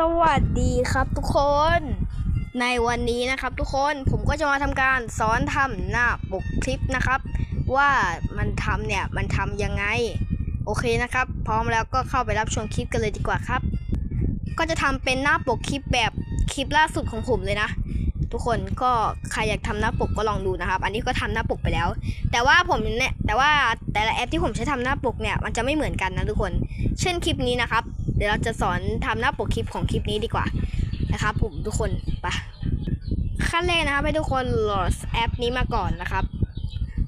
สวัสดีครับทุกคน ในวันนี้นะครับทุกคนผมก็จะมาทำการสอนทำหน้าปกคลิปนะครับ ว่ามันทำเนี่ยมันทำยังไง โอเคนะครับ พร้อมแล้วก็เข้าไปรับชมคลิปกันเลยดีกว่าครับ ก็จะทำเป็นหน้าปกคลิปแบบคลิปล่าสุดของผมเลยนะ ทุกคนก็ใครอยากทำหน้าปกก็ลองดูนะครับ อันนี้ก็ทำหน้าปกไปแล้ว แต่ว่าผมเนี่ยแต่ว่าแต่ละแอปที่ผมใช้ทำหน้าปกเนี่ยมันจะไม่เหมือนกันนะทุกคน เช่นคลิปนี้นะครับ เดี๋ยวเราจะสอนทำหน้าปกคลิปของคลิปนี้ดีกว่านะครับผมทุกคนไปขั้นแรกนะครับให้ทุกคนโหลดแอปนี้มาก่อนนะครับ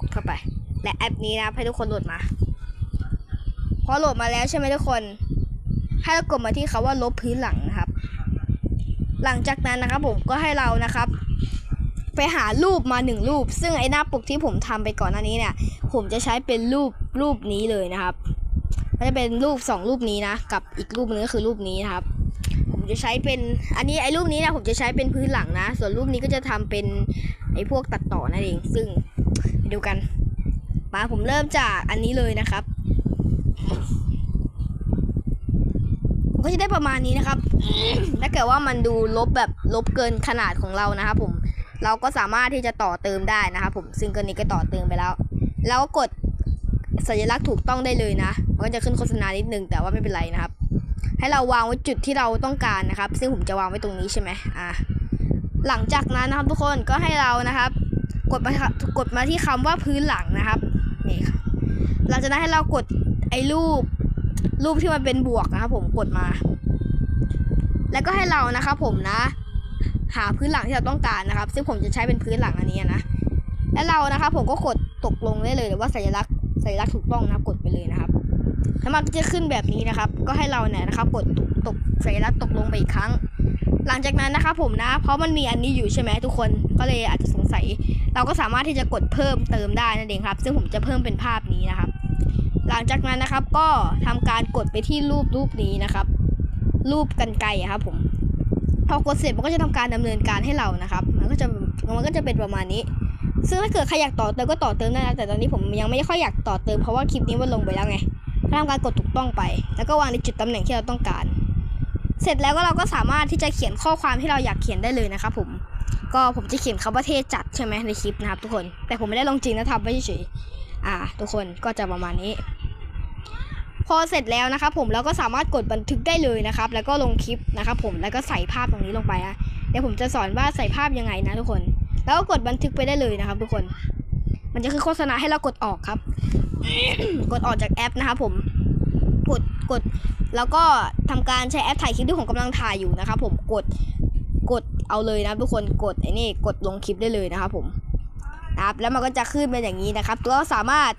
กดเข้าไป และแอปนี้นะให้ทุกคนโหลดมาพอโหลดมาแล้วใช่ไหมทุกคน ให้เรากดมาที่คาว่าลบพื้นหลังนะครับ หลังจากนั้นนะครับผมก็ให้เรานะครับไปหารูปมาหนึ่งรูป ซึ่งไอ้หน้าปกที่ผมทำไปก่อนหน้านี้เนี่ย ผมจะใช้เป็นรูปรูปนี้เลยนะครับ ก็จะเป็นรูปสองรูปนี้นะ กับอีกรูปนึงก็คือรูปนี้นะครับ ผมจะใช้เป็น อันนี้ไอ้รูปนี้นะผมจะใช้เป็นพื้นหลังนะ ส่วนรูปนี้ก็จะทำเป็นไอ้พวกตัดต่อนั่นเอง ซึ่งไปดูกัน มาผมเริ่มจากอันนี้เลยนะครับผมก็จะได้ประมาณนี้นะครับ ถ้าเกิดว่ามันดูลบแบบลบเกินขนาดของเรานะครับผม เราก็สามารถที่จะต่อเติมได้นะครับผม ซึ่งก็นี้ก็ต่อเติมไปแล้ว แล้วก็กด สัญลักษณ์ถูกต้องได้เลยนะมันก็จะขึ้นโฆษณานิดนึงแต่ว่าไม่เป็นไรนะครับ ให้เราวางไว้จุดที่เราต้องการนะครับ ซึ่งผมจะวางไว้ตรงนี้ใช่ไหมอ่าหลังจากนั้นนะครับทุกคนก็ให้เรานะครับ กดมากดมาที่คำว่าพื้นหลังนะครับนี่ค่ะเราจะได้นให้เรากดไอ้รูปรูปที่มันเป็นบวกนะครับ ผมกดมา แล้วก็ให้เรานะครับผมนะ หาพื้นหลังที่เราต้องการนะครับ ซึ่งผมจะใช้เป็นพื้นหลังอันนี้นะ แล้วเรานะครับผมก็กดตกลงได้เลยหรือว่าสัญลักษณ์ สัญลักษณ์ถูกต้องนะกดไปเลยนะครับแล้วมันจะขึ้นแบบนี้นะครับ ก็ให้เราเนี่ยนะครับ กดตกตกสัญลักษณ์ตกลงไปอีกครั้ง หลังจากนั้นนะครับผมนะ เพราะมันมีอันนี้อยู่ใช่ไหมทุกคนก็เลยอาจจะสงสัย เราก็สามารถที่จะกดเพิ่มเติมได้นั่นเองครับ ซึ่งผมจะเพิ่มเป็นภาพนี้นะครับ หลังจากนั้นนะครับก็ทำการกดไปที่รูปรูปนี้นะครับ รูปกันไกรอะครับผมพอกดเสร็จมันก็จะทำการดำเนินการให้เรานะครับ มันก็จะมันก็จะเป็นประมาณนี้ ซึ่งถ้าเกิดใครอยากต่อเติมก็ต่อเติมได้นะแต่ตอนนี้ผมยังไม่ค่อยอยากต่อเติมเพราะว่าคลิปนี้มันลงไปแล้วไงทำการกดถูกต้องไป แล้วก็วางในจุดตำแหน่งที่เราต้องการ เสร็จแล้วก็เราก็สามารถที่จะเขียนข้อความที่เราอยากเขียนได้เลยนะครับผมก็ผมจะเขียนคำว่าเทศจัดใช่ไหมในคลิปนะครับทุกคน แต่ผมไม่ได้ลงจริงนะทำไว้เฉยอ่า ทุกคนก็จะประมาณนี้ พอเสร็จแล้วนะครับผมเราก็สามารถกดบันทึกได้เลยนะครับ แล้วก็ลงคลิปนะครับผมแล้วก็ใส่ภาพตรงนี้ลงไปนะเดี๋ยวผมจะสอนว่าใส่ภาพยังไงนะทุกคน แล้วก็กดบันทึกไปได้เลยนะครับ ทุกคน มันจะคือโฆษณาให้เรากดออกครับ กดออกจากแอปนะครับผมกดกด แล้วก็ทำการใช้แอปถ่ายคลิปที่ผมกำลังถ่ายอยู่นะครับผมกดกดเอาเลยนะทุกคนกดไอ้นี่กดลงคลิปได้เลยนะครับผมนะครับ แล้วมันก็จะขึ้นเป็นอย่างนี้นะครับตัวก็สามารถ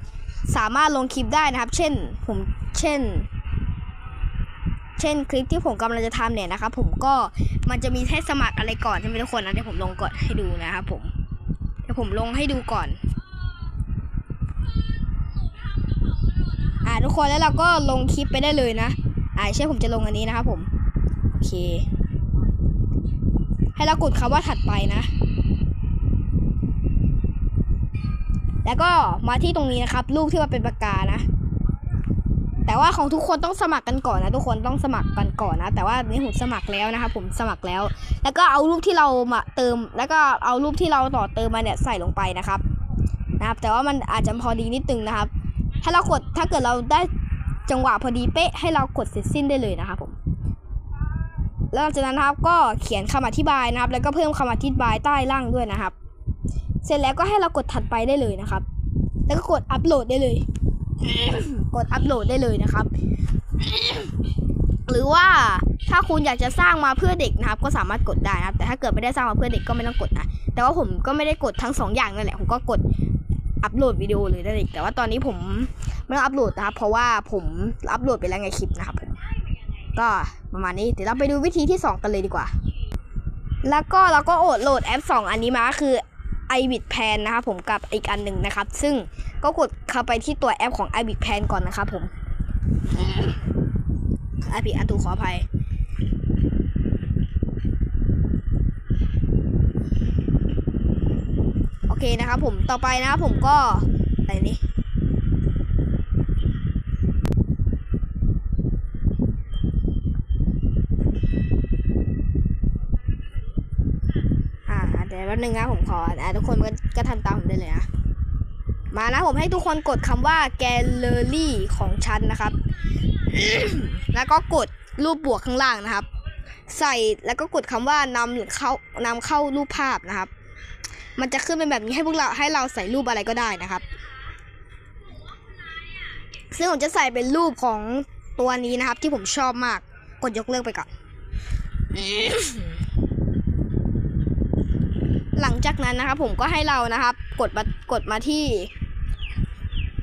สามารถลงคลิปได้นะครับ เช่นผมเช่น เช่นคลิปที่ผมกำลังจะทำเนี่ยนะครับผมก็มันจะมีให้สมัครอะไรก่อนใช่ไหมทุกคนนะเดี๋ยวผมลงก่อนให้ดูนะครับผมเดี๋ยวผมลงให้ดูก่อน อ่าทุกคนแล้วเราก็ลงคลิปไปได้เลยนะ อ่าเช่นผมจะลงอันนี้นะครับผมโอเค ให้เรากดคำว่าถัดไปนะ แล้วก็มาที่ตรงนี้นะครับ รูปที่มันเป็นปากกานะ แต่ว่าของทุกคนต้องสมัครกันก่อนนะ ทุกคนต้องสมัครกันก่อนนะ แต่ว่านี่ผมสมัครแล้วนะครับผมสมัครแล้ว แล้วก็เอารูปที่เรามาเติม แล้วก็เอารูปที่เราต่อเติมมาเนี่ยใส่ลงไปนะครับ นะครับ แต่ว่ามันอาจจะพอดีนิดนึงนะครับ ถ้าเรากดถ้าเกิดเราได้จังหวะพอดีเป๊ะให้เรากดเสร็จสิ้นได้เลยนะครับผมแล้วหลังจากนั้นนะครับก็เขียนคำอธิบายนะครับ แล้วก็เพิ่มคำอธิบายใต้ล่างด้วยนะครับ เสร็จแล้วก็ให้เรากดถัดไปได้เลยนะครับ แล้วก็กดอัปโหลดได้เลย กดอัปโหลดได้เลยนะครับ หรือว่าถ้าคุณอยากจะสร้างมาเพื่อเด็กนะครับ ก็สามารถกดได้นะครับ แต่ถ้าเกิดไม่ได้สร้างมาเพื่อเด็กก็ไม่ต้องกดนะ แต่ว่าผมก็ไม่ได้กดทั้งสองอย่างนั่นแหละ ผมก็กดอัปโหลดวิดีโอเลยได้เลยแต่ว่าตอนนี้ผมไม่ต้องอัปโหลดนะครับ เพราะว่าผมอัปโหลดไปแล้วไงคลิปนะครับ ก็ประมาณนี้เดี๋ยวเราไปดูวิธีที่ 2 กันเลยดีกว่า แล้วก็เราก็โอดโหลดแอป 2 อันนี้มาคือ i b i t Pan นะครับผมกับอีกอันหนึ่งนะครับ ซึ่งก็กดเข้าไปที่ตัวแอปของ i b i t Pan ก่อนนะครับผมไอพีอันตูขออภัย โอเคนะครับผมต่อไปนะครับผมก็อะไรนี่ ป๊บนึงนะผมขออ่ทุกคนก็ก็ทำตามผมได้เลยนะมานะผมให้ทุกคนกดคำว่าแกลเลอรี่ของฉันนะครับ แล้วก็กดรูปบวกข้างล่างนะครับ ใส่แล้วก็กดคำว่านำเข้านำเข้ารูปภาพนะครับ มันจะขึ้นเป็นแบบนี้ให้พวกเราให้เราใส่รูปอะไรก็ได้นะครับ ซึ่งผมจะใส่เป็นรูปของตัวนี้นะครับ ที่ผมชอบมาก กดยกเลิกไปก่อน หลังจากนั้นนะครับผมก็ให้เรานะครับ กดมากดมาที่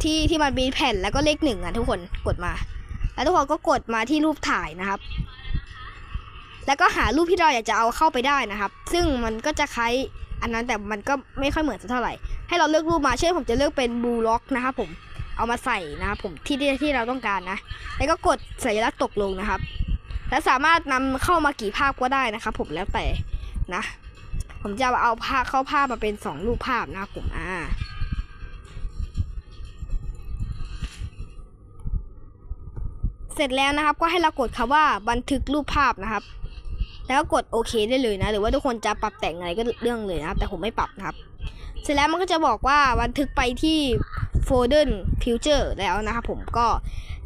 ที่ที่มันมีแผ่นแล้วก็เลขหนึ่งอะทุกคนกดมา แล้วทุกคนก็กดมาที่รูปถ่ายนะครับ แล้วก็หารูปที่เราอยากจะเอาเข้าไปได้นะครับ ซึ่งมันก็จะคล้ายอันนั้นแต่มันก็ไม่ค่อยเหมือนสักเท่าไหร่ให้เราเลือกรูปมาเช่นผมจะเลือกเป็นบูล็อกนะครับผมเอามาใส่นะครับผมที่ที่ที่เราต้องการนะ แล้วก็กดสัญลักษณ์ตกลงนะครับ และสามารถนำเข้ามากี่ภาพก็ได้นะครับผมแล้วแต่นะ ผมจะเอาภาพเข้าภาพมาเป็นสองรูปภาพนะผมอ่าเสร็จแล้วนะครับก็ให้เรากดคำว่าบันทึกรูปภาพนะครับ แล้วก็กดโอเคได้เลยนะ หรือว่าทุกคนจะปรับแต่งอะไรก็เรื่องเลยนะครับ แต่ผมไม่ปรับนะครับ เสร็จแล้วมันก็จะบอกว่าบันทึกไปที่โฟลเดอร์ฟิวเจอร์แล้วนะครับผมก็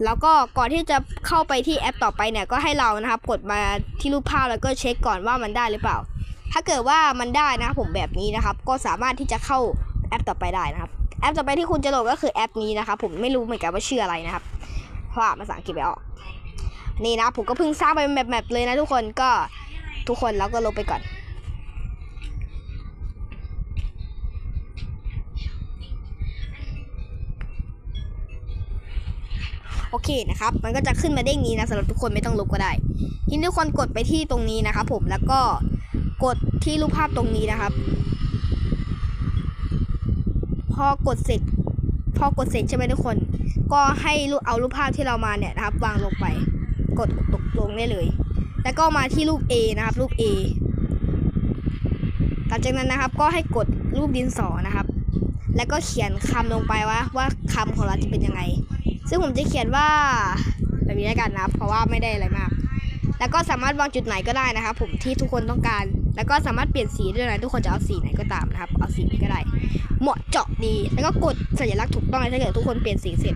แล้วก็ก่อนที่จะเข้าไปที่แอปต่อไปเนี่ยก็ให้เรานะครับ กดมาที่รูปภาพแล้วก็เช็คก่อนว่ามันได้หรือเปล่า ถ้าเกิดว่ามันได้นะครับผมแบบนี้นะครับ ก็สามารถที่จะเข้าแอปต่อไปได้นะครับ แอปต่อไปที่คุณจะโหลดก็คือแอปนี้นะครับผมไม่รู้เหมือนกันว่าชื่ออะไรนะครับ เพราะอ่านภาษาอังกฤษไม่ออก นี่นะผมก็เพิ่งสร้างไปแบบแบบเลยนะทุกคนก็ทุกคนแล้วก็ลบไปก่อนโอเคนะครับ มันก็จะขึ้นมาเด้งนี้นะสำหรับทุกคนไม่ต้องลบก็ได้ทีนี้ทุกคนกดไปที่ตรงนี้นะครับผมแล้วก็ กดที่รูปภาพตรงนี้นะครับ พอกดเสร็จ พอกดเสร็จใช่ไหมทุกคน ก็ให้เอารูปภาพที่เรามาเนี่ยนะครับ วางลงไป กดตกลงได้เลย แล้วก็มาที่รูป A นะครับ รูป A หลังจากนั้นนะครับ ก็ให้กดรูปดินสอนะครับ แล้วก็เขียนคำลงไปว่าว่าคำของเราจะเป็นยังไง ซึ่งผมจะเขียนว่าแบบนี้แล้วกันนะครับเพราะว่าไม่ได้อะไรมาก แล้วก็สามารถวางจุดไหนก็ได้นะครับ ผมที่ทุกคนต้องการ แล้วก็สามารถเปลี่ยนสีได้วยนะทุกคนจะเอาสีไหนก็ตามนะครับ เอาสีนี้ก็ได้ เหมาะเจาะดีแล้วก็กดสัญลักษณ์ถูกต้องเลยถ้าเกิดทุกคนเปลี่ยนสีเสร็จ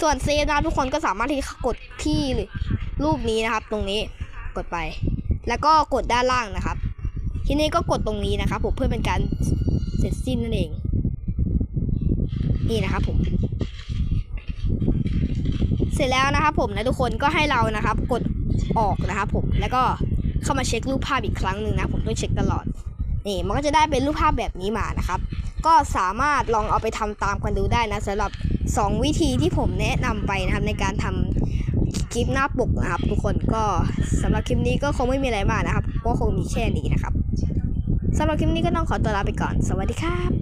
ส่วนเซฟนะทุกคนก็สามารถที่กดที่รูปนี้นะครับ ตรงนี้กดไป แล้วก็กดด้านล่างนะครับ ทีนี้ก็กดตรงนี้นะครับ ผมเพื่อเป็นการเสร็จสิ้นนั่นเอง นี่นะครับผมเสร็จแล้วนะครับผมนะทุกคนก็ให้เรานะครับ กดออกนะครับผมแล้วก็ เข้ามาเช็ครูปภาพอีกครั้งหนึ่งนะ ผมต้องเช็คตลอด นี่มันก็จะได้เป็นรูปภาพแบบนี้มานะครับ ก็สามารถลองเอาไปทำตามกันดูได้นะสำหรับ 2 วิธีที่ผมแนะนำไปนะครับในการทำคลิปหน้าปกนะครับ ทุกคนก็สำหรับคลิปนี้ก็คงไม่มีอะไรมากนะครับก็คงมีแค่นี้นะครับสำหรับคลิปนี้ก็ต้องขอตัวลาไปก่อน สวัสดีครับ